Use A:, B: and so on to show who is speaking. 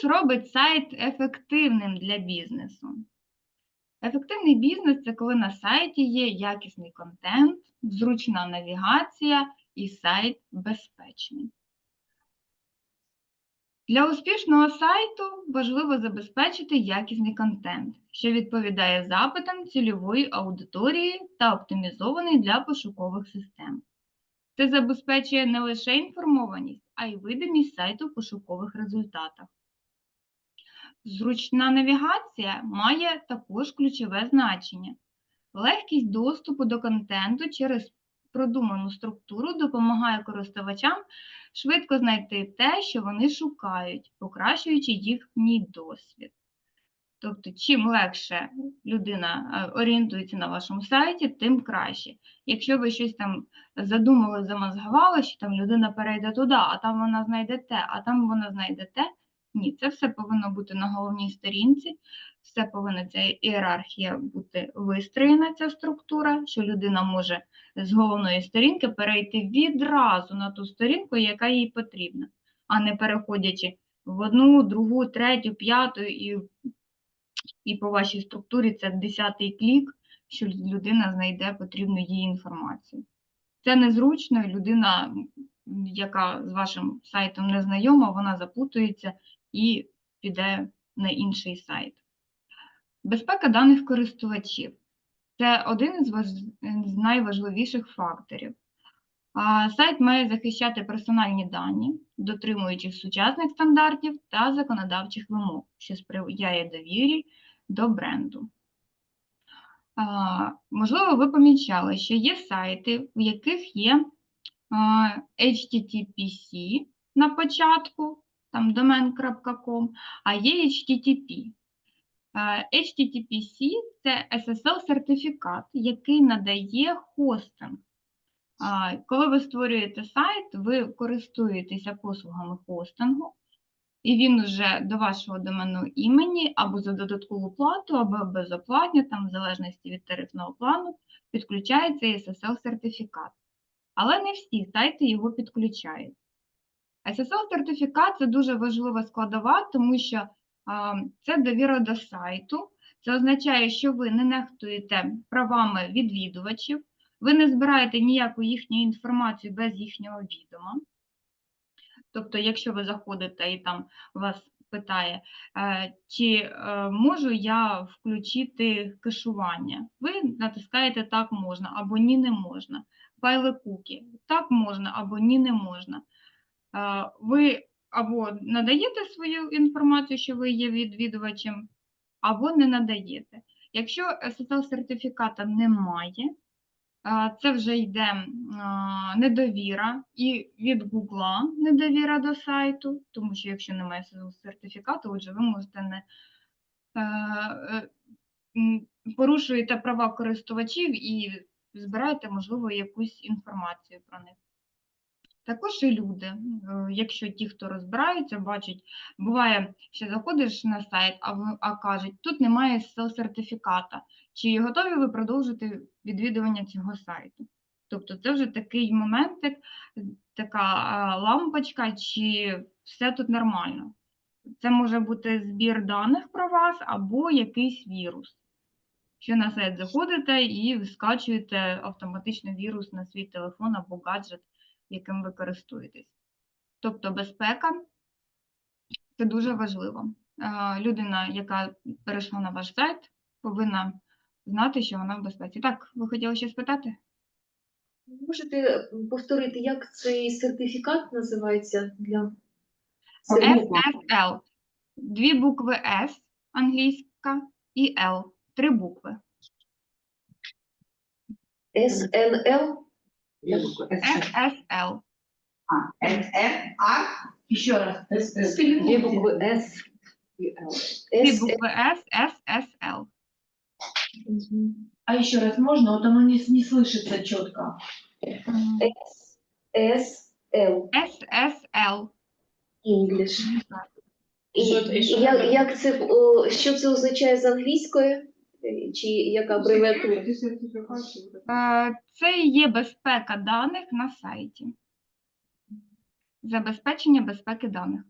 A: ж робить сайт ефективним для бізнесу? Ефективний бізнес це коли на сайті є якісний контент, зручна навігація і сайт безпечний. Для успішного сайту важливо забезпечити якісний контент, що відповідає запитам цільової аудиторії та оптимізований для пошукових систем. Це забезпечує не лише інформованість, а й видимість сайту в пошукових результатах. Зручна навігація має також ключове значення. Легкість доступу до контенту через продуману структуру допомагає користувачам швидко знайти те, що вони шукають, покращуючи їхній досвід. Тобто, чим легше людина е, орієнтується на вашому сайті, тим краще. Якщо ви щось там задумали, замозгували, що там людина перейде туди, а там вона знайде те, а там вона знайде те. Ні, це все повинно бути на головній сторінці, все повинна ця ієрархія бути вистроєна, ця структура, що людина може з головної сторінки перейти відразу на ту сторінку, яка їй потрібна, а не переходячи в одну, другу, третю, п'яту і, і по вашій структурі це десятий клік, що людина знайде потрібну їй інформацію. Це незручно, людина, яка з вашим сайтом не знайома, вона заплутується і піде на інший сайт. Безпека даних користувачів це один із важ- з найважливіших факторів. Сайт має захищати персональні дані, дотримуючись сучасних стандартів та законодавчих вимог, що сприяє довірі до бренду. Можливо, ви помічали, що є сайти, в яких є HTTPC на початку, там domain.com, а є HTTP. HTTPC – це SSL-сертифікат, який надає хостинг. Коли ви створюєте сайт, ви користуєтеся послугами хостингу, і він вже до вашого доменного імені або за додаткову плату, або безоплатно, там в залежності від тарифного плану, підключається SSL-сертифікат. Але не всі сайти його підключають. SSL-сертифікат – це дуже важлива складова, тому що Це довіра до сайту. Це означає, що ви не нехтуєте правами відвідувачів, ви не збираєте ніяку їхню інформацію без їхнього відома. Тобто, якщо ви заходите і там вас питає, е, чи е, можу я включити кешування, ви натискаєте так можна або ні не можна. Файли куки так можна або ні не можна. Е, Ви або надаєте свою інформацію, що ви є відвідувачем, або не надаєте. Якщо SSL-сертифіката немає, це вже йде недовіра і від Google недовіра до сайту, тому що якщо немає SSL-сертифікату, отже, ви можете не е, е, порушуєте права користувачів і збираєте, можливо, якусь інформацію про них. Також і люди, е, якщо ті, хто розбираються, бачать, буває, що заходиш на сайт, а, а кажуть, тут немає сертифіката, чи готові ви продовжити відвідування цього сайту. Тобто це вже такий моментик, така лампочка, чи все тут нормально. Це може бути збір даних про вас або якийсь вірус. Що на сайт заходите і скачуєте автоматично вірус на свій телефон або гаджет, яким ви користуєтесь. Тобто безпека це дуже важливо. Е, Людина, яка перейшла на ваш сайт, повинна знати, що вона в безпеці. Так, ви хотіли щось спитати?
B: Можете повторити, як цей сертифікат називається для
A: SSL. Дві букви S англійська і L. Три букви.
B: СНЛ?
A: SSL.
C: А, еще раз.
B: Дві букви С Л.
A: Дві
B: С-
A: букви S, SSL.
C: А еще раз можно? Вот оно не, не слышится четко.
B: С, С, Л.
A: SSL.
B: English. І
C: Що це?
B: як
C: це,
B: о, що це означає з англійської? Е, Чи яка абревіатура?
A: Е, Це є безпека даних на сайті. Забезпечення безпеки даних.